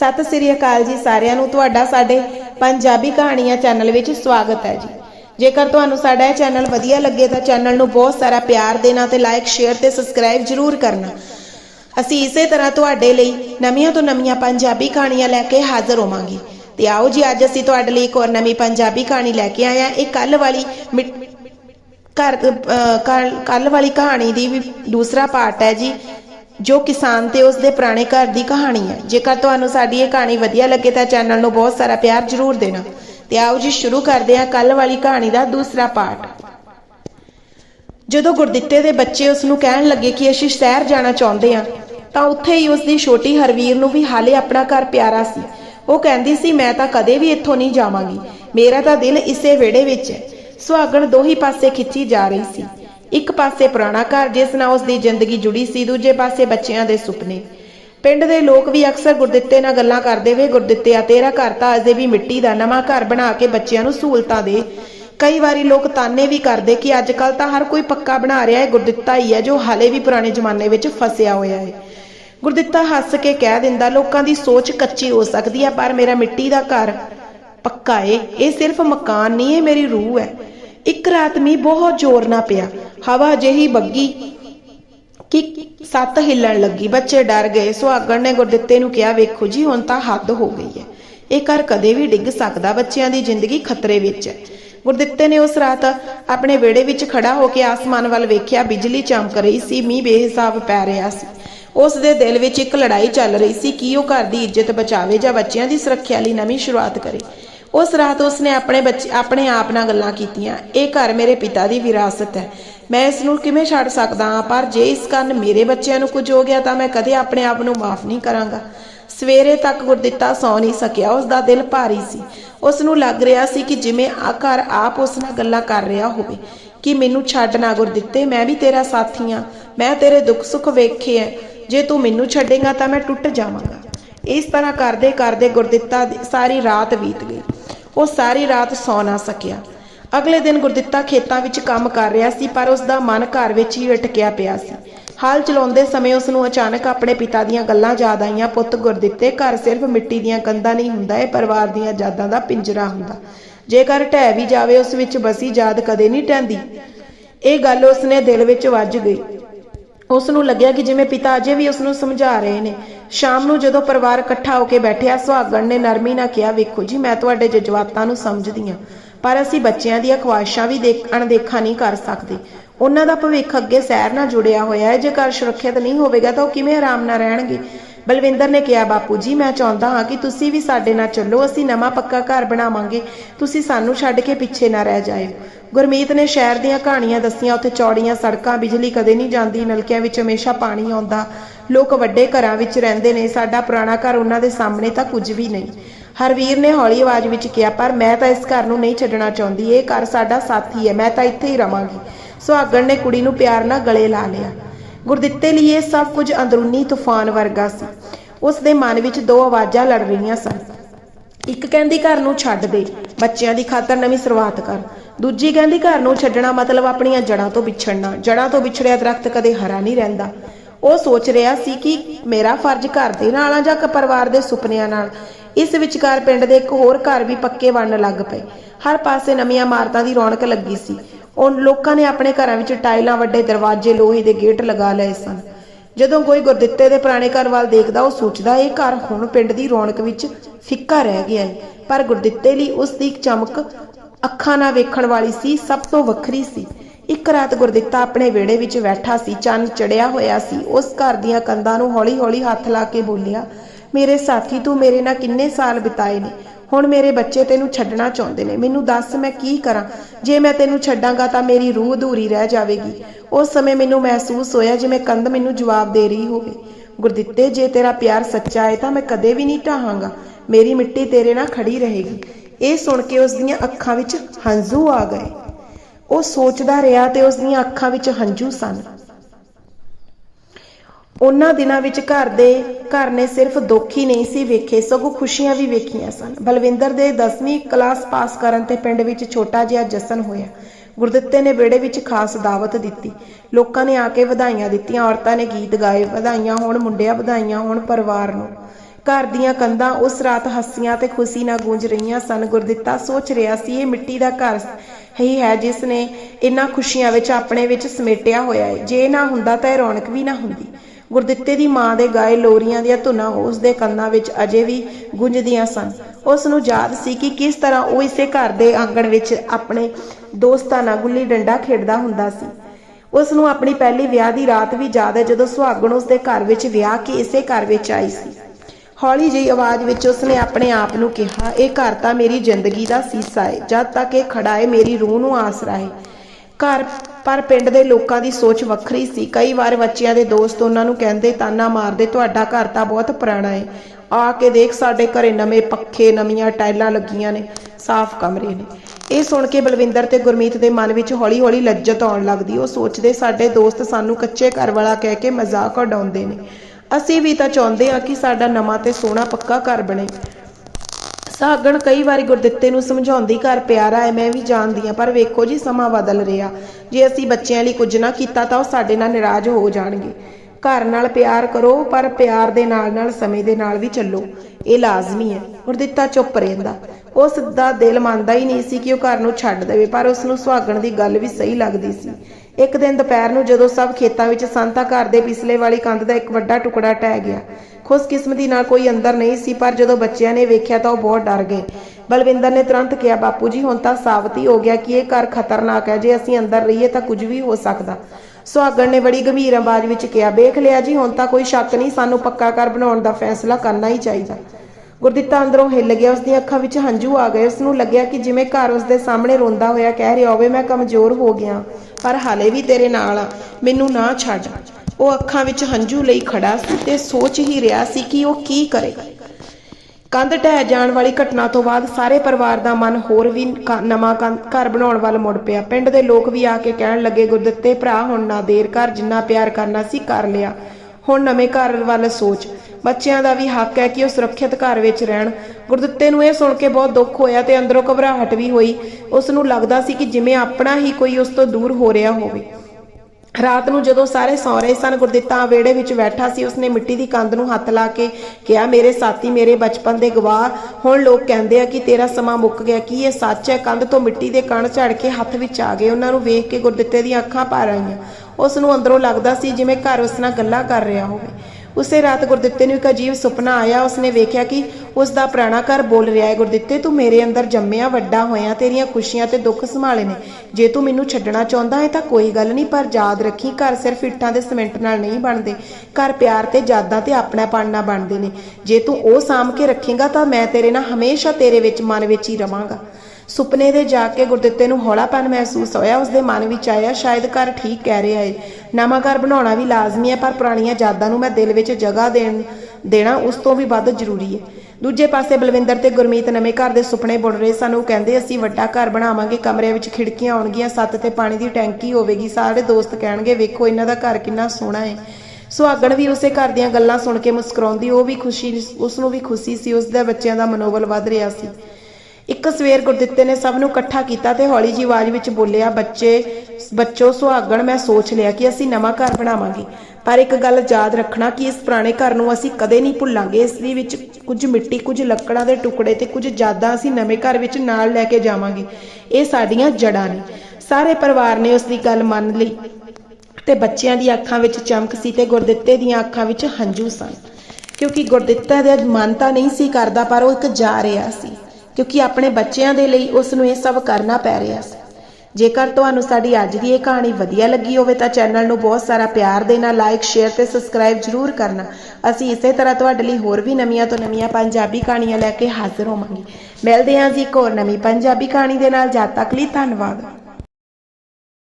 ਸਤਿ ਸ੍ਰੀ ਅਕਾਲ ਜੀ ਸਾਰਿਆਂ ਨੂੰ। ਤੁਹਾਡਾ ਸਾਡੇ ਪੰਜਾਬੀ ਕਹਾਣੀਆਂ ਚੈਨਲ ਵਿੱਚ ਸਵਾਗਤ ਹੈ ਜੀ। ਜੇਕਰ ਤੁਹਾਨੂੰ ਸਾਡਾ ਇਹ ਚੈਨਲ ਵਧੀਆ ਲੱਗੇ ਤਾਂ ਚੈਨਲ ਨੂੰ ਬਹੁਤ ਸਾਰਾ ਪਿਆਰ ਦੇਣਾ ਤੇ ਲਾਈਕ ਸ਼ੇਅਰ ਤੇ ਸਬਸਕ੍ਰਾਈਬ ਜਰੂਰ ਕਰਨਾ। ਅਸੀਂ ਇਸੇ ਤਰ੍ਹਾਂ ਤੁਹਾਡੇ ਲਈ ਨਵੀਆਂ ਤੋਂ ਨਵੀਆਂ ਪੰਜਾਬੀ ਕਹਾਣੀਆਂ ਲੈ ਕੇ ਹਾਜ਼ਰ ਹੋਵਾਂਗੇ। ਤੇ ਆਓ ਜੀ, ਅੱਜ ਅਸੀਂ ਤੁਹਾਡੇ ਲਈ ਇੱਕ ਹੋਰ ਨਵੀਂ ਪੰਜਾਬੀ ਕਹਾਣੀ ਲੈ ਕੇ ਆਏ ਹਾਂ। ਇਹ ਕੱਲ ਵਾਲੀ ਮਿ- ਘਰ ਕੱਲ ਵਾਲੀ ਕਹਾਣੀ ਦੀ ਵੀ ਦੂਸਰਾ ਪਾਰਟ ਹੈ ਜੀ। ਜੋ ਕਿਸਾਨ ਤੇ ਉਸ ਦੇ ਪੁਰਾਣੇ ਘਰ ਦੀ ਕਹਾਣੀ ਹੈ। ਜੇਕਰ ਤੁਹਾਨੂੰ ਸਾਡੀ ਇਹ ਕਹਾਣੀ ਵਧੀਆ ਲੱਗੇ ਤਾਂ ਚੈਨਲ ਨੂੰ ਬਹੁਤ ਸਾਰਾ ਪਿਆਰ ਜ਼ਰੂਰ ਦੇਣਾ। ਤੇ ਆਓ ਜੀ ਸ਼ੁਰੂ ਕਰਦੇ ਹਾਂ ਕੱਲ ਵਾਲੀ ਕਹਾਣੀ ਦਾ ਦੂਸਰਾ ਪਾਰਟ ਜਦੋਂ ਗੁਰਦਿੱਤੇ ਦੇ ਬੱਚੇ ਉਸ ਨੂੰ ਕਹਿਣ ਲੱਗੇ ਕਿ ਅਸੀਂ ਸ਼ਹਿਰ ਜਾਣਾ ਚਾਹੁੰਦੇ ਹਾਂ, ਤਾਂ ਉੱਥੇ ਹੀ ਉਸ ਦੀ ਛੋਟੀ ਹਰਵੀਰ ਨੂੰ ਵੀ ਹਾਲੇ ਆਪਣਾ ਘਰ ਪਿਆਰਾ ਸੀ। ਉਹ ਕਹਿੰਦੀ ਸੀ, ਮੈਂ ਤਾਂ ਕਦੇ ਵੀ ਇੱਥੋਂ ਨਹੀਂ ਜਾਵਾਂਗੀ। ਮੇਰਾ ਤਾਂ ਦਿਲ ਇਸੇ ਵਿਹੜੇ ਵਿੱਚ ਹੈ। ਸੁਹਾਗਣ ਦੋ ਹੀ ਪਾਸੇ ਖਿੱਚੀ ਜਾ ਰਹੀ ਸੀ। ਇੱਕ ਪਾਸੇ ਪੁਰਾਣਾ ਘਰ ਜਿਸ ਨਾਲ ਉਸ ਦੀ ਜ਼ਿੰਦਗੀ ਜੁੜੀ ਸੀ, ਦੂਜੇ ਪਾਸੇ ਬੱਚਿਆਂ ਦੇ ਸੁਪਨੇ। ਪਿੰਡ ਦੇ ਲੋਕ ਵੀ ਅਕਸਰ ਗੁਰਦਿੱਤੇ ਨਾਲ ਗੱਲਾਂ ਕਰਦੇ ਵੇ ਗੁਰਦਿੱਤਿਆ ਤੇਰਾ ਘਰ ਤਾਂ ਅਜੇ ਵੀ ਮਿੱਟੀ ਦਾ ਨਵਾਂ ਘਰ ਬਣਾ ਕੇ ਬੱਚਿਆਂ ਨੂੰ ਸਹੂਲਤਾਂ ਦੇ। ਕਈ ਵਾਰੀ ਲੋਕ ਤਾਨੇ ਵੀ ਕਰਦੇ ਕਿ ਅੱਜ ਕੱਲ ਤਾਂ ਹਰ ਕੋਈ ਪੱਕਾ ਬਣਾ ਰਿਹਾ ਹੈ, ਗੁਰਦਿੱਤਾ ਹੀ ਹੈ, ਜੋ ਹਾਲੇ ਵੀ ਪੁਰਾਣੇ ਜ਼ਮਾਨੇ ਵਿੱਚ ਫਸਿਆ ਹੋਇਆ ਹੈ। ਗੁਰਦਿੱਤਾ ਹੱਸ ਕੇ ਕਹਿ ਦਿੰਦਾ, ਲੋਕਾਂ ਦੀ ਸੋਚ ਕੱਚੀ ਹੋ ਸਕਦੀ ਹੈ, ਪਰ ਮੇਰਾ ਮਿੱਟੀ ਦਾ ਘਰ ਪੱਕਾ ਏ। ਇਹ ਸਿਰਫ ਮਕਾਨ ਨਹੀਂ, ਇਹ ਮੇਰੀ ਰੂਹ ਹੈ। ਇੱਕ ਰਾਤ ਮੀਂਹ ਬਹੁਤ ਜ਼ੋਰ ਨਾਲ ਪਿਆ। ਹਵਾ ਜਿਹੀ ਬੱਗੀ ਕਿ ਸੱਤ ਹਿੱਲਣ ਲੱਗੀ। ਬੱਚੇ ਡਰ ਗਏ। ਸੁਹਾਗਣ ਨੇ ਗੁਰਦਿੱਤੇ ਨੂੰ ਕਿਹਾ, ਵੇਖੋ ਜੀ, ਹੁਣ ਤਾਂ ਹੱਦ ਹੋ ਗਈ ਹੈ। ਇਹ ਘਰ ਕਦੇ ਵੀ ਡਿੱਗ ਸਕਦਾ। ਬੱਚਿਆਂ ਦੀ ਜ਼ਿੰਦਗੀ ਖਤਰੇ ਵਿੱਚ ਹੈ। ਗੁਰਦਿੱਤੇ ਨੇ ਉਸ ਰਾਤ ਆਪਣੇ ਵਿਹੜੇ ਵਿੱਚ ਖੜਾ ਹੋ ਕੇ ਆਸਮਾਨ ਵੱਲ ਵੇਖਿਆ। ਬਿਜਲੀ ਚਮਕ ਰਹੀ ਸੀ। ਮੀਂਹ ਬੇਹਿਸਾਬ ਪੈ ਰਿਹਾ ਸੀ। ਉਸ ਦੇ ਦਿਲ ਵਿੱਚ ਇੱਕ ਲੜਾਈ ਚੱਲ ਰਹੀ ਸੀ ਕਿ ਉਹ ਘਰ ਦੀ ਇੱਜ਼ਤ ਬਚਾਵੇ ਜਾਂ ਬੱਚਿਆਂ ਦੀ ਸੁਰੱਖਿਆ ਲਈ ਨਵੀਂ ਸ਼ੁਰੂਆਤ ਕਰੇ। ਉਸ ਰਾਤ ਉਸਨੇ ਆਪਣੇ ਬੱਚੇ, ਆਪਣੇ ਆਪ ਨਾਲ ਗੱਲਾਂ ਕੀਤੀਆਂ। ਇਹ ਘਰ ਮੇਰੇ ਪਿਤਾ ਦੀ ਵਿਰਾਸਤ ਹੈ। ਮੈਂ ਇਸ ਨੂੰ ਕਿਵੇਂ ਛੱਡ ਸਕਦਾ ਹਾਂ? ਪਰ ਜੇ ਇਸ ਕਾਰਨ ਮੇਰੇ ਬੱਚਿਆਂ ਨੂੰ ਕੁਝ ਹੋ ਗਿਆ ਤਾਂ ਮੈਂ ਕਦੇ ਆਪਣੇ ਆਪ ਨੂੰ ਮਾਫ ਨਹੀਂ ਕਰਾਂਗਾ। ਸਵੇਰੇ ਤੱਕ ਗੁਰਦਿੱਤਾ ਸੌ ਨਹੀਂ ਸਕਿਆ। ਉਸ ਦਾ ਦਿਲ ਭਾਰੀ ਸੀ। ਉਸ ਨੂੰ ਲੱਗ ਰਿਹਾ ਸੀ ਕਿ ਜਿਵੇਂ ਆ ਘਰ ਆਪ ਉਸ ਨਾਲ ਗੱਲਾਂ ਕਰ ਰਿਹਾ ਹੋਵੇ। ਕਿ ਮੈਨੂੰ ਛੱਡ ਨਾ ਗੁਰਦਿੱਤੇ, ਮੈਂ ਵੀ ਤੇਰਾ ਸਾਥੀ ਹਾਂ। ਮੈਂ ਤੇਰੇ ਦੁੱਖ ਸੁੱਖ ਵੇਖੇ ਐ। ਜੇ ਤੂੰ ਮੈਨੂੰ ਛੱਡੇਗਾ ਤਾਂ ਮੈਂ ਟੁੱਟ ਜਾਵਾਂਗਾ। ਇਸ ਤਰ੍ਹਾਂ ਕਰਦੇ ਕਰਦੇ ਗੁਰਦਿੱਤਾ ਸਾਰੀ ਰਾਤ ਬੀਤ ਗਈ। ਉਹ ਸਾਰੀ ਰਾਤ ਸੌ ਨਾ ਸਕਿਆ। ਅਗਲੇ ਦਿਨ ਗੁਰਦਿੱਤਾ ਖੇਤਾਂ ਵਿੱਚ ਕੰਮ ਕਰ ਰਿਹਾ ਸੀ, ਪਰ ਉਸ ਦਾ ਮਨ ਘਰ ਵਿੱਚ ਹੀ ਅਟਕਿਆ ਪਿਆ ਸੀ। ਹਾਲ ਚਲਾਉਂਦੇ ਸਮੇਂ ਉਸ ਨੂੰ ਅਚਾਨਕ ਆਪਣੇ ਪਿਤਾ ਦੀਆਂ ਗੱਲਾਂ ਯਾਦ ਆਈਆਂ। ਪੁੱਤ ਗੁਰਦਿੱਤੇ ਘਰ ਸਿਰਫ ਮਿੱਟੀ ਦੀਆਂ ਕੰਧਾਂ ਨਹੀਂ ਹੁੰਦਾ, ਇਹ ਪਰਿਵਾਰ ਦੀਆਂ ਯਾਦਾਂ ਦਾ ਪਿੰਜਰਾ ਹੁੰਦਾ। ਜੇਕਰ ਢਹਿ ਵੀ ਜਾਵੇ, ਉਸ ਵਿੱਚ ਬਸੀ ਯਾਦ ਕਦੇ ਨਹੀਂ ਟਹਿੰਦੀ। ਇਹ ਗੱਲ ਉਸ ਨੇ ਦਿਲ ਵਿੱਚ ਵੱਜ ਗਈ। ਉਸ ਨੂੰ ਲੱਗਿਆ ਕਿ ਜਿਵੇਂ ਪਿਤਾ ਅਜੇ ਵੀ ਉਸ ਨੂੰ ਸਮਝਾ ਰਹੇ ਨੇ। ਸ਼ਾਮ ਨੂੰ ਜਦੋਂ ਪਰਿਵਾਰ ਇਕੱਠਾ ਹੋ ਕੇ ਬੈਠਿਆ, ਸੁਹਾਗਣ ਨੇ ਨਰਮੀ ਨਾਲ ਕਿਹਾ, ਵੇਖੋ ਜੀ, ਮੈਂ ਤੁਹਾਡੇ ਜਜ਼ਬਾਤਾਂ ਨੂੰ ਸਮਝਦੀ ਹਾਂ। ਪਰ ਅਸੀਂ ਬੱਚਿਆਂ ਦੀਆਂ ਖਵਾਹਿਸ਼ਾਂ ਵੀ ਦੇਖ, ਅਣਦੇਖਾ ਨਹੀਂ ਕਰ ਸਕਦੇ। ਉਹਨਾਂ ਦਾ ਭਵਿੱਖ ਅੱਗੇ ਸੈਰ ਨਾਲ ਜੁੜਿਆ ਹੋਇਆ ਹੈ। ਜੇ ਘਰ ਸੁਰੱਖਿਅਤ ਨਹੀਂ ਹੋਵੇਗਾ ਤਾਂ ਉਹ ਕਿਵੇਂ ਆਰਾਮ ਨਾਲ ਰਹਿਣਗੇ? ਬਲਵਿੰਦਰ ਨੇ ਕਿਹਾ, ਬਾਪੂ ਜੀ, ਮੈਂ ਚਾਹੁੰਦਾ ਹਾਂ ਕਿ ਤੁਸੀਂ ਵੀ ਸਾਡੇ ਨਾਲ ਚੱਲੋ। ਅਸੀਂ ਨਵਾਂ ਪੱਕਾ ਘਰ ਬਣਾਵਾਂਗੇ। ਤੁਸੀਂ ਸਾਨੂੰ ਛੱਡ ਕੇ ਪਿੱਛੇ ਨਾ ਰਹਿ ਜਾਇਓ। ਗੁਰਮੀਤ ਨੇ ਸ਼ਹਿਰ ਦੀਆਂ ਕਹਾਣੀਆਂ ਦੱਸੀਆਂ। ਉੱਥੇ ਚੌੜੀਆਂ ਸੜਕਾਂ, ਬਿਜਲੀ ਕਦੇ ਨਹੀਂ ਜਾਂਦੀ, ਨਲਕਿਆਂ ਵਿੱਚ ਹਮੇਸ਼ਾ ਪਾਣੀ ਆਉਂਦਾ। ਲੋਕ ਵੱਡੇ ਘਰਾਂ ਵਿੱਚ ਰਹਿੰਦੇ ਨੇ। ਸਾਡਾ ਪੁਰਾਣਾ ਘਰ ਉਹਨਾਂ ਦੇ ਸਾਹਮਣੇ ਤਾਂ ਕੁਝ ਵੀ ਨਹੀਂ। ਹਰਵੀਰ ਨੇ ਹੌਲੀ ਆਵਾਜ਼ ਵਿੱਚ ਕਿਹਾ, ਪਰ ਮੈਂ ਤਾਂ ਇਸ ਘਰ ਨੂੰ ਨਹੀਂ ਛੱਡਣਾ ਚਾਹੁੰਦੀ। ਇਹ ਘਰ ਸਾਡਾ ਸਾਥੀ ਹੈ, ਮੈਂ ਤਾਂ ਇੱਥੇ ਹੀ ਰਵਾਂਗੀ। ਸੁਹਾਗਣ ਨੇ ਕੁੜੀ ਨੂੰ ਪਿਆਰ ਨਾਲ ਗਲੇ ਲਾ ਲਿਆ। ਗੁਰਦਿੱਤੇ ਲਈ ਇਹ ਸਭ ਕੁਝ ਅੰਦਰੂਨੀ ਤੂਫਾਨ ਵਰਗਾ ਸੀ। ਉਸ ਦੇ ਮਨ ਵਿੱਚ ਦੋ ਆਵਾਜ਼ਾਂ ਲੜ ਰਹੀਆਂ ਸਨ। ਇੱਕ ਕਹਿੰਦੀ, ਘਰ ਨੂੰ ਛੱਡ ਦੇ, ਬੱਚਿਆਂ ਦੀ ਖਾਤਰ ਨਵੀਂ ਸ਼ੁਰੂਆਤ ਕਰ। ਦੂਜੀ ਕਹਿੰਦੀ, ਘਰ ਨੂੰ ਛੱਡਣਾ ਮਤਲਬ ਆਪਣੀਆਂ ਜੜਾਂ ਤੋਂ ਵਿਛੜਨਾ। ਜੜਾਂ ਤੋਂ ਵਿਛੜਿਆ ਦਰਖਤ ਕਦੇ ਹਰਾ ਨਹੀਂ ਰਹਿੰਦਾ। ਉਹ ਸੋਚ ਰਿਹਾ ਸੀ ਕਿ ਮੇਰਾ ਫਰਜ਼ ਘਰ ਦੇ ਨਾਲ ਆ ਜਾਂ ਪਰਿਵਾਰ ਦੇ ਸੁਪਨਿਆਂ ਨਾਲ। ਇਸ ਵਿਚਕਾਰ ਪਿੰਡ ਦੇ ਇੱਕ ਹੋਰ ਘਰ ਵੀ ਪੱਕੇ ਬਣਨ ਲੱਗ ਪਏ। ਹਰ ਪਾਸੇ ਨਵੀਆਂ ਇਮਾਰਤਾਂ ਦੀ ਰੌਣਕ ਲੱਗੀ ਸੀ। ਉਹ ਲੋਕਾਂ ਨੇ ਆਪਣੇ ਘਰਾਂ ਵਿੱਚ ਟਾਈਲਾਂ ਵੱਡੇ ਦਰਵਾਜ਼ੇ, ਲੋਹੇ ਦੇ ਗੇਟ ਲਗਾ ਲਏ ਸਨ। ਜਦੋਂ ਕੋਈ ਗੁਰਦਿੱਤੇ ਦੇ ਪੁਰਾਣੇ ਘਰ ਵੱਲ ਦੇਖਦਾ, ਉਹ ਸੋਚਦਾ, ਇਹ ਘਰ ਹੁਣ ਪਿੰਡ ਦੀ ਰੌਣਕ ਵਿੱਚ ਫਿੱਕਾ ਰਹਿ ਗਿਆ ਹੈ ਪਰ ਗੁਰਦਿੱਤੇ ਲਈ ਉਸ ਦੀ ਚਮਕ ਅੱਖਾਂ ਨਾਲ ਵੇਖਣ ਵਾਲੀ ਸੀ, ਸਭ ਤੋਂ ਵੱਖਰੀ ਸੀ। ਇੱਕ ਰਾਤ ਗੁਰਦਿੱਤਾ ਆਪਣੇ ਵਿਹੜੇ ਵਿੱਚ ਬੈਠਾ ਸੀ, ਚੰਨ ਚੜਿਆ ਹੋਇਆ ਸੀ। ਉਸ ਘਰ ਦੀਆਂ ਕੰਧਾਂ ਨੂੰ ਹੌਲੀ-ਹੌਲੀ ਹੱਥ ਲਾ ਕੇ ਬੋਲਿਆ ਮੇਰੇ ਸਾਥੀ, ਤੂੰ ਮੇਰੇ ਨਾਲ ਕਿੰਨੇ ਸਾਲ ਬਿਤਾਏ ਨੇ? ਹੁਣ ਮੇਰੇ ਬੱਚੇ ਤੈਨੂੰ ਛੱਡਣਾ ਚਾਹੁੰਦੇ ਨੇ। ਮੈਨੂੰ ਦੱਸ, ਮੈਂ ਕੀ ਕਰਾਂ? ਜੇ ਮੈਂ ਤੈਨੂੰ ਛੱਡਾਂਗਾ ਤਾਂ ਮੇਰੀ ਰੂਹ ਅਧੂਰੀ ਰਹਿ ਜਾਵੇਗੀ। ਉਸ ਸਮੇਂ ਮੈਨੂੰ ਮਹਿਸੂਸ ਹੋਇਆ ਜਿਵੇਂ ਕੰਧ ਮੈਨੂੰ ਜਵਾਬ ਦੇ ਰਹੀ ਹੋਵੇ। ਗੁਰਦਿੱਤੇ, ਜੇ ਤੇਰਾ ਪਿਆਰ ਸੱਚਾ ਹੈ ਤਾਂ ਮੈਂ ਕਦੇ ਵੀ ਨਹੀਂ ਢਾਹਾਂਗਾ। ਮੇਰੀ ਮਿੱਟੀ ਤੇਰੇ ਨਾਲ ਖੜੀ ਰਹੇਗੀ। ਇਹ ਸੁਣ ਕੇ ਉਸ ਦੀਆਂ ਅੱਖਾਂ ਵਿੱਚ ਹੰਝੂ ਆ ਗਏ। ਉਹ ਸੋਚਦਾ ਰਿਹਾ ਤੇ ਉਸ ਦੀਆਂ ਅੱਖਾਂ ਵਿੱਚ ਹੰਝੂ ਸਨ। ਉਹਨਾਂ ਦਿਨਾਂ ਵਿੱਚ ਘਰ ਦੇ ਘਰ ਨੇ ਸਿਰਫ ਦੁੱਖ ਹੀ ਨਹੀਂ ਸੀ ਵੇਖੇ, ਸਗੋਂ ਖੁਸ਼ੀਆਂ ਵੀ ਵੇਖੀਆਂ ਸਨ। ਬਲਵਿੰਦਰ ਦੇ 10ਵੀਂ ਕਲਾਸ ਪਾਸ ਕਰਨ ਤੇ ਪਿੰਡ ਵਿੱਚ ਛੋਟਾ ਜਿਹਾ ਜਸ਼ਨ ਹੋਇਆ। ਗੁਰਦਿੱਤੇ ਨੇ ਵਿਹੜੇ ਵਿੱਚ ਖਾਸ ਦਾਵਤ ਦਿੱਤੀ। ਲੋਕਾਂ ਨੇ ਆ ਕੇ ਵਧਾਈਆਂ ਦਿੱਤੀਆਂ, ਔਰਤਾਂ ਨੇ ਗੀਤ ਗਾਏ, ਵਧਾਈਆਂ ਹੋਣ, ਮੁੰਡਿਆਂ ਵਧਾਈਆਂ ਹੋਣ ਪਰਿਵਾਰ ਨੂੰ। ਘਰ ਦੀਆਂ ਕੰਧਾਂ ਉਸ ਰਾਤ ਹੱਸੀਆਂ ਤੇ ਖੁਸ਼ੀ ਨਾਲ ਗੂੰਜ ਰਹੀਆਂ ਸਨ। ਗੁਰਦਿੱਤਾ ਸੋਚ ਰਿਹਾ ਸੀ, ਇਹ ਮਿੱਟੀ ਦਾ ਘਰ ਹੀ ਹੈ ਜਿਸ ਨੇ ਇਨ੍ਹਾਂ ਖੁਸ਼ੀਆਂ ਵਿੱਚ ਆਪਣੇ ਵਿੱਚ ਸਮੇਟਿਆ ਹੋਇਆ ਹੈ। ਜੇ ਨਾ ਹੁੰਦਾ ਤਾਂ ਇਹ ਰੌਣਕ ਵੀ ਨਾ ਹੁੰਦੀ। ਗੁਰਦਿੱਤੇ ਦੀ ਮਾਂ ਦੇ ਗਾਏ ਲੋਰੀਆਂ ਦੀਆਂ ਧੁਨਾਂ ਉਸ ਦੇ ਕੰਨਾਂ ਵਿੱਚ ਅਜੇ ਵੀ ਗੂੰਜਦੀਆਂ ਸਨ। ਉਸ ਨੂੰ ਯਾਦ ਸੀ ਕਿ ਕਿਸ ਤਰ੍ਹਾਂ ਉਹ ਇਸੇ ਘਰ ਦੇ ਆਂਗਣ ਵਿੱਚ ਆਪਣੇ ਦੋਸਤਾਂ ਨਾਲ ਗੁੱਲੀ ਡੰਡਾ ਖੇਡਦਾ ਹੁੰਦਾ ਸੀ। ਉਸ ਨੂੰ ਆਪਣੀ ਪਹਿਲੀ ਵਿਆਹ ਦੀ ਰਾਤ ਵੀ ਯਾਦ ਹੈ ਜਦੋਂ ਸੁਹਾਗਣ ਉਸ ਦੇ ਘਰ ਵਿੱਚ ਵਿਆਹ ਕੇ ਇਸੇ ਘਰ ਵਿੱਚ ਆਈ ਸੀ। ਹੌਲੀ ਜਿਹੀ ਆਵਾਜ਼ ਵਿੱਚ ਉਸਨੇ ਆਪਣੇ ਆਪ ਨੂੰ ਕਿਹਾ, ਇਹ ਘਰ ਤਾਂ ਮੇਰੀ ਜ਼ਿੰਦਗੀ ਦਾ ਸੀਸਾ ਹੈ ਜਦ ਤੱਕ ਇਹ ਖੜਾ ਹੈ ਮੇਰੀ ਰੂਹ ਨੂੰ ਆਸਰਾ ਹੈ ਘਰ ਪਰ ਪਿੰਡ ਦੇ ਲੋਕਾਂ ਦੀ ਸੋਚ ਵੱਖਰੀ ਸੀ। ਕਈ ਵਾਰ ਬੱਚਿਆਂ ਦੇ ਦੋਸਤ ਉਹਨਾਂ ਨੂੰ ਕਹਿੰਦੇ, ਤਾਨਾ ਮਾਰਦੇ, ਤੁਹਾਡਾ ਘਰ ਤਾਂ ਬਹੁਤ ਪੁਰਾਣਾ ਹੈ ਆ ਕੇ ਦੇਖ ਸਾਡੇ ਘਰੇ ਨਵੇਂ ਪੱਖੇ, ਨਵੀਆਂ ਟਾਈਲਾਂ ਲੱਗੀਆਂ ਨੇ, ਸਾਫ਼ ਕਮਰੇ ਨੇ। ਇਹ ਸੁਣ ਕੇ ਬਲਵਿੰਦਰ ਤੇ ਗੁਰਮੀਤ ਦੇ ਮਨ ਵਿੱਚ ਹੌਲੀ-ਹੌਲੀ ਲੱਜਤ ਆਉਣ ਲੱਗਦੀ। ਉਹ ਸੋਚਦੇ, ਸਾਡੇ ਦੋਸਤ ਸਾਨੂੰ ਕੱਚੇ ਘਰ ਵਾਲਾ ਕਹਿ ਕੇ ਮਜ਼ਾਕ ਉਡਾਉਂਦੇ ਨੇ। ਅਸੀਂ ਵੀ ਤਾਂ ਚਾਹੁੰਦੇ ਹਾਂ ਕਿ ਸਾਡਾ ਨਵਾਂ ਤੇ ਸੋਹਣਾ ਪੱਕਾ ਘਰ ਬਣੇ। ਸਾਗਣ ਕਈ ਵਾਰੀ ਗੁਰਦਿੱਤੇ ਨੂੰ ਸਮਝਾਉਂਦੀ, ਘਰ ਪਿਆਰਾ ਹੈ, ਮੈਂ ਵੀ ਜਾਣਦੀ ਆ ਪਰ ਵੇਖੋ ਜੀ, ਸਮਾਂ ਬਦਲ ਰਿਹਾ। ਜੇ ਅਸੀਂ ਬੱਚਿਆਂ ਲਈ ਕੁਝ ਨਾ ਕੀਤਾ ਤਾਂ ਉਹ ਸਾਡੇ ਨਾਲ ਨਾਰਾਜ਼ ਹੋ ਜਾਣਗੇ। ਘਰ ਨਾਲ ਪਿਆਰ ਕਰੋ, ਪਰ ਪਿਆਰ ਦੇ ਨਾਲ ਨਾਲ ਸਮੇਂ ਦੇ ਨਾਲ ਵੀ ਚੱਲੋ। ਇਹ ਲਾਜ਼ਮੀ ਹੈ। ਗੁਰਦਿੱਤਾ ਚੁੱਪ ਰਹਿੰਦਾ। ਉਸ ਦਾ ਦਿਲ ਮੰਨਦਾ ਹੀ ਨਹੀਂ ਸੀ ਕਿ ਉਹ ਘਰ ਨੂੰ ਛੱਡ ਦੇਵੇ, ਪਰ ਉਸ ਨੂੰ ਸੁਹਾਗਣ ਦੀ ਗੱਲ ਵੀ ਸਹੀ ਲੱਗਦੀ ਸੀ। ਇੱਕ ਦਿਨ ਦੁਪਹਿਰ ਨੂੰ ਜਦੋਂ ਸਭ ਖੇਤਾਂ ਵਿੱਚ ਸਨ ਤਾਂ ਘਰ ਦੇ ਪਿਛਲੇ ਵਾਲੀ ਕੰਧ ਦਾ ਇੱਕ ਵੱਡਾ ਟੁਕੜਾ ਟਹਿ ਗਿਆ। ਖੁਸ਼ਕਿਸਮਤੀ ਨਾਲ ਕੋਈ ਅੰਦਰ ਨਹੀਂ ਸੀ, ਪਰ ਜਦੋਂ ਬੱਚਿਆਂ ਨੇ ਵੇਖਿਆ ਤਾਂ ਉਹ ਬਹੁਤ ਡਰ ਗਏ। ਬਲਵਿੰਦਰ ਨੇ ਤੁਰੰਤ ਕਿਹਾ, ਬਾਪੂ ਜੀ, ਹੁਣ ਤਾਂ ਸਾਬਤ ਹੋ ਗਿਆ ਕਿ ਇਹ ਘਰ ਖਤਰਨਾਕ ਹੈ। ਜੇ ਅਸੀਂ ਅੰਦਰ ਰਹੀਏ ਤਾਂ ਕੁਝ ਵੀ ਹੋ ਸਕਦਾ। ਸੁਹਾਗਣ ਨੇ ਬੜੀ ਗੰਭੀਰ ਆਵਾਜ਼ ਵਿੱਚ ਕਿਹਾ, ਵੇਖ ਲਿਆ ਜੀ, ਹੁਣ ਤਾਂ ਕੋਈ ਸ਼ੱਕ ਨਹੀਂ, ਸਾਨੂੰ ਪੱਕਾ ਘਰ ਬਣਾਉਣ ਦਾ ਫੈਸਲਾ ਕਰਨਾ ਹੀ ਚਾਹੀਦਾ। ਗੁਰਦਿੱਤਾ ਅੰਦਰੋਂ ਹਿੱਲ ਗਿਆ, ਉਸ ਦੀਆਂ ਅੱਖਾਂ ਵਿੱਚ ਹੰਝੂ ਆ ਗਏ। ਉਸ ਨੂੰ ਲੱਗਿਆ ਕਿ ਜਿਵੇਂ ਘਰ ਉਸ ਦੇ ਸਾਹਮਣੇ ਰੋਂਦਾ ਹੋਇਆ ਕਹਿ ਰਿਹਾ ਹੋਵੇ, ਮੈਂ ਕਮਜ਼ੋਰ ਹੋ ਗਿਆ, ਪਰ ਹਾਲੇ ਵੀ ਤੇਰੇ ਨਾਲ ਆ। ਮੈਨੂੰ ਨਾ ਛੱਡ। ਉਹ ਅੱਖਾਂ ਵਿੱਚ ਹੰਝੂ ਲਈ ਖੜਾ ਸੀ ਤੇ ਸੋਚ ਹੀ ਰਿਹਾ ਸੀ ਕਿ ਉਹ ਕੀ ਕਰੇ। ਕੰਧ ਢਹਿ ਜਾਣ ਵਾਲੀ ਘਟਨਾ ਤੋਂ ਬਾਅਦ ਸਾਰੇ ਪਰਿਵਾਰ ਦਾ ਮਨ ਹੋਰ ਵੀ ਨਵਾਂ ਕੰਧ- ਘਰ ਬਣਾਉਣ ਵੱਲ ਮੁੜ ਪਿਆ। ਪਿੰਡ ਦੇ ਲੋਕ ਵੀ ਆ ਕੇ ਕਹਿਣ ਲੱਗੇ, ਗੁਰਦਿੱਤੇ ਭਰਾ, ਹੁਣ ਨਾ ਦੇਰ ਕਰ, ਜਿੰਨਾ ਪਿਆਰ ਕਰਨਾ ਸੀ ਕਰ ਲਿਆ। ਹੁਣ ਨਵੇਂ ਘਰ ਵੱਲ ਸੋਚ। ਬੱਚਿਆਂ ਦਾ ਵੀ ਹੱਕ ਹੈ ਕਿ ਉਹ ਸੁਰੱਖਿਅਤ ਘਰ ਵਿੱਚ ਰਹਿਣ। ਗੁਰਦਿੱਤੇ ਨੂੰ ਇਹ ਸੁਣ ਕੇ ਬਹੁਤ ਦੁੱਖ ਹੋਇਆ ਤੇ ਅੰਦਰੋਂ ਘਬਰਾਹਟ ਵੀ ਹੋਈ। ਉਸ ਨੂੰ ਲੱਗਦਾ ਸੀ ਕਿ ਜਿਵੇਂ ਆਪਣਾ ਹੀ ਕੋਈ ਉਸ ਤੋਂ ਦੂਰ ਹੋ ਰਿਹਾ ਹੋਵੇ। ਰਾਤ ਨੂੰ ਜਦੋਂ ਸਾਰੇ ਸੌਂ ਰਹੇ ਸਨ, ਗੁਰਦਿੱਤਾ ਵਿਹੜੇ ਵਿੱਚ ਬੈਠਾ ਸੀ। ਉਸਨੇ ਮਿੱਟੀ ਦੀ ਕੰਧ ਨੂੰ ਹੱਥ ਲਾ ਕੇ ਕਿਹਾ, ਮੇਰੇ ਸਾਥੀ, ਮੇਰੇ ਬਚਪਨ ਦੇ ਗਵਾਹ, ਹੁਣ ਲੋਕ ਕਹਿੰਦੇ ਆ ਕਿ ਤੇਰਾ ਸਮਾਂ ਮੁੱਕ ਗਿਆ। ਕੀ ਇਹ ਸੱਚ ਹੈ? ਕੰਧ ਤੋਂ ਮਿੱਟੀ ਦੇ ਕਣ ਝੜ ਕੇ ਹੱਥ ਵਿੱਚ ਆ ਗਏ। ਉਹਨਾਂ ਨੂੰ ਵੇਖ ਕੇ ਗੁਰਦਿੱਤੇ ਦੀਆਂ ਅੱਖਾਂ ਭਰ ਆਈਆਂ। ਉਸ ਨੂੰ ਅੰਦਰੋਂ ਲੱਗਦਾ ਸੀ ਜਿਵੇਂ ਘਰ ਉਸ ਨਾਲ ਗੱਲਾਂ ਕਰ ਰਿਹਾ ਹੋਵੇ। ਉਸੇ ਰਾਤ ਗੁਰਦਿੱਤੇ ਨੂੰ ਇੱਕ ਅਜੀਬ ਸੁਪਨਾ ਆਇਆ। ਉਸਨੇ ਵੇਖਿਆ ਕਿ ਉਸ ਦਾ ਪੁਰਾਣਾ ਘਰ ਬੋਲ ਰਿਹਾ ਹੈ, ਗੁਰਦਿੱਤੇ, ਤੂੰ ਮੇਰੇ ਅੰਦਰ ਜੰਮਿਆ, ਵੱਡਾ ਹੋਇਆ, ਤੇਰੀਆਂ ਖੁਸ਼ੀਆਂ ਤੇ ਦੁੱਖ ਸੰਭਾਲੇ ਨੇ। ਜੇ ਤੂੰ ਮੈਨੂੰ ਛੱਡਣਾ ਚਾਹੁੰਦਾ ਹੈ ਤਾਂ ਕੋਈ ਗੱਲ ਨਹੀਂ, ਪਰ ਯਾਦ ਰੱਖੀ, ਘਰ ਸਿਰਫ ਇੱਟਾਂ ਦੇ ਸਿਮੈਂਟ ਨਾਲ ਨਹੀਂ ਬਣਦੇ। ਘਰ ਪਿਆਰ ਤੇ ਯਾਦਾਂ ਤੇ ਆਪਣਾਪਣ ਨਾਲ ਬਣਦੇ ਨੇ। ਜੇ ਤੂੰ ਉਹ ਸਾਂਭ ਕੇ ਰੱਖੇਗਾ ਤਾਂ ਮੈਂ ਤੇਰੇ ਨਾਲ ਹਮੇਸ਼ਾ ਤੇਰੇ ਵਿੱਚ, ਮਨ ਵਿੱਚ ਹੀ ਰਵਾਂਗਾ। ਸੁਪਨੇ ਦੇ ਜਾ ਕੇ ਗੁਰਦਿੱਤੇ ਨੂੰ ਹੌਲਾਪਨ ਮਹਿਸੂਸ ਹੋਇਆ, ਉਸਦੇ ਮਨ ਵਿੱਚ ਆਇਆ, ਸ਼ਾਇਦ ਘਰ ਠੀਕ ਕਹਿ ਰਿਹਾ ਏ। ਨਵਾਂ ਘਰ ਬਣਾਉਣਾ ਵੀ ਲਾਜ਼ਮੀ ਹੈ ਪਰ ਪੁਰਾਣੀਆਂ ਯਾਦਾਂ ਨੂੰ ਮੈਂ ਦਿਲ ਵਿੱਚ ਜਗ੍ਹਾ ਦੇਣ, ਦੇਣਾ ਉਸ ਤੋਂ ਵੀ ਵੱਧ ਜ਼ਰੂਰੀ ਹੈ ਦੂਜੇ ਪਾਸੇ ਬਲਵਿੰਦਰ ਤੇ ਗੁਰਮੀਤ ਨਵੇਂ ਘਰ ਦੇ ਸੁਪਨੇ ਬੁਣ ਰਹੇ ਸਨ। ਉਹ ਕਹਿੰਦੇ, ਅਸੀਂ ਵੱਡਾ ਘਰ ਬਣਾਵਾਂਗੇ ਕਮਰਿਆਂ ਵਿੱਚ ਖਿੜਕੀਆਂ ਆਉਣਗੀਆਂ, ਸੱਤ ਤੇ ਪਾਣੀ ਦੀ ਟੈਂਕੀ ਹੋਵੇਗੀ, ਸਾਰੇ ਦੋਸਤ ਕਹਿਣਗੇ, ਵੇਖੋ ਇਹਨਾਂ ਦਾ ਘਰ ਕਿੰਨਾ ਸੋਹਣਾ ਹੈ ਸੁਹਾਗਣ ਵੀ ਉਸੇ ਘਰ ਦੀਆਂ ਗੱਲਾਂ ਸੁਣ ਕੇ ਮੁਸਕਰਾਉਂਦੀ, ਉਹ ਵੀ ਖੁਸ਼ੀ ਉਸ ਨੂੰ ਵੀ ਖੁਸ਼ੀ ਸੀ ਉਸ ਦੇ ਬੱਚਿਆਂ ਦਾ ਮਨੋਬਲ ਵੱਧ ਰਿਹਾ ਸੀ। ਇੱਕ ਸਵੇਰ ਗੁਰਦਿੱਤੇ ਨੇ ਸਭ ਨੂੰ ਇਕੱਠਾ ਕੀਤਾ ਤੇ ਹੌਲੀ ਜਿਹੀ ਆਵਾਜ਼ ਵਿੱਚ ਬੋਲਿਆ, ਬੱਚੇ, ਬੱਚੋ, ਸੁਹਾਗਣ, ਮੈਂ ਸੋਚ ਲਿਆ ਕਿ ਅਸੀਂ ਨਵਾਂ ਘਰ ਬਣਾਵਾਂਗੇ। ਪਰ ਇੱਕ ਗੱਲ ਯਾਦ ਰੱਖਣਾ ਕਿ ਇਸ ਪੁਰਾਣੇ ਘਰ ਨੂੰ ਅਸੀਂ ਕਦੇ ਨਹੀਂ ਭੁੱਲਾਂਗੇ। ਇਸ ਦੇ ਵਿੱਚ ਕੁਝ ਮਿੱਟੀ, ਕੁਝ ਲੱਕੜਾਂ ਦੇ ਟੁਕੜੇ ਤੇ ਕੁਝ ਯਾਦਾਂ ਅਸੀਂ ਨਵੇਂ ਘਰ ਵਿੱਚ ਨਾਲ ਲੈ ਕੇ ਜਾਵਾਂਗੇ। ਇਹ ਸਾਡੀਆਂ ਜੜ੍ਹਾਂ ਨੇ। ਸਾਰੇ ਪਰਿਵਾਰ ਨੇ ਉਸ ਦੀ ਗੱਲ ਮੰਨ ਲਈ ਤੇ ਬੱਚਿਆਂ ਦੀ ਅੱਖਾਂ ਵਿੱਚ ਚਮਕ ਸੀ ਤੇ ਗੁਰਦਿੱਤੇ ਦੀਆਂ ਅੱਖਾਂ ਵਿੱਚ ਹੰਝੂ ਸਨ। ਕਿਉਂਕਿ ਗੁਰਦਿੱਤਾ ਦਾ ਮਨ ਤਾਂ ਨਹੀਂ ਸੀ ਕਰਦਾ, ਪਰ ਉਹ ਇੱਕ ਜਾ ਰਿਹਾ ਸੀ। ਕਿਉਂਕਿ ਆਪਣੇ ਬੱਚਿਆਂ ਦੇ ਲਈ ਉਸ ਨੂੰ ਇਹ ਸਭ ਕਰਨਾ ਪੈ ਰਿਹਾ ਸੀ। ਜੇਕਰ ਤੁਹਾਨੂੰ ਸਾਡੀ ਅੱਜ ਦੀ ਇਹ ਕਹਾਣੀ ਵਧੀਆ ਲੱਗੀ ਹੋਵੇ ਤਾਂ ਚੈਨਲ ਨੂੰ ਬਹੁਤ ਸਾਰਾ ਪਿਆਰ ਦੇਣਾ ਲਾਈਕ ਸ਼ੇਅਰ ਤੇ ਸਬਸਕ੍ਰਾਈਬ ਜਰੂਰ ਕਰਨਾ। ਅਸੀਂ ਇਸੇ ਤਰ੍ਹਾਂ ਤੁਹਾਡੇ ਲਈ ਹੋਰ ਵੀ ਨਵੀਆਂ ਤੋਂ ਨਵੀਆਂ ਪੰਜਾਬੀ ਕਹਾਣੀਆਂ ਲੈ ਕੇ ਹਾਜ਼ਰ ਹੋਵਾਂਗੇ। ਮਿਲਦੇ ਹਾਂ ਜੀ ਇੱਕ ਹੋਰ ਨਵੀਂ ਪੰਜਾਬੀ ਕਹਾਣੀ ਦੇ ਨਾਲ। ਜਦ ਤੱਕ ਲਈ ਧੰਨਵਾਦ।